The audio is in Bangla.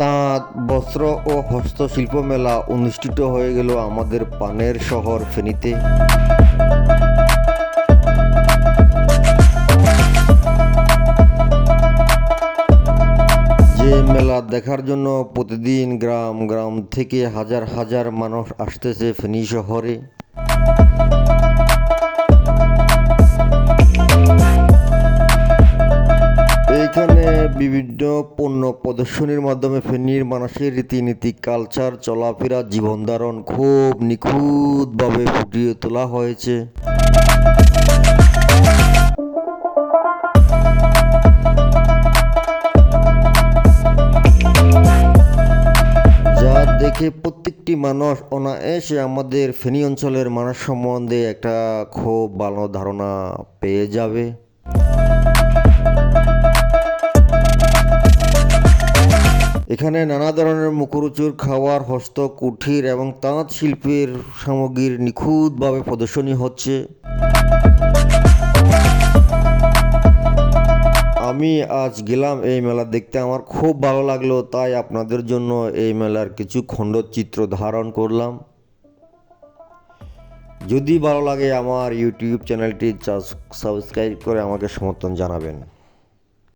তাঁত বস্ত্র ও হস্তশিল্প মেলা অনুষ্ঠিত হয়ে গেল আমাদের পানের শহর ফেনীতে। যে মেলা দেখার জন্য প্রতিদিন গ্রাম গ্রাম থেকে হাজার হাজার মানুষ আসতেছে ফেনী শহরে। এইখানে বিভিন্ন পণ্য প্রদর্শনীর মাধ্যমে ফেনীর মানুষের রীতিনীতি, কালচার, চলাফেরা জীবনধারণ খুব নিখুঁতভাবে ফুটিয়ে তোলা হয়েছে। দেখে প্রত্যেকটি মানুষ অনায়াসে আমাদের ফেনী অঞ্চলের মানুষ সম্বন্ধে একটা খুব ভালো ধারণা পেয়ে যাবে। এখানে নানা ধরনের মুখরোচক খাবার হস্ত, কুঠির এবং তাঁত শিল্পের সামগ্রীর নিখুঁতভাবে প্রদর্শনী হচ্ছে। আমি আজ গেলাম এই মেলা দেখতে। আমার খুব ভালো লাগল, তাই আপনাদের জন্য এই মেলার কিছু খণ্ডচিত্র ধারণ করলাম। যদি ভালো লাগে, আমার ইউটিউব চ্যানেলটি সাবস্ক্রাইব করে আমাকে সমর্থন জানাবেন।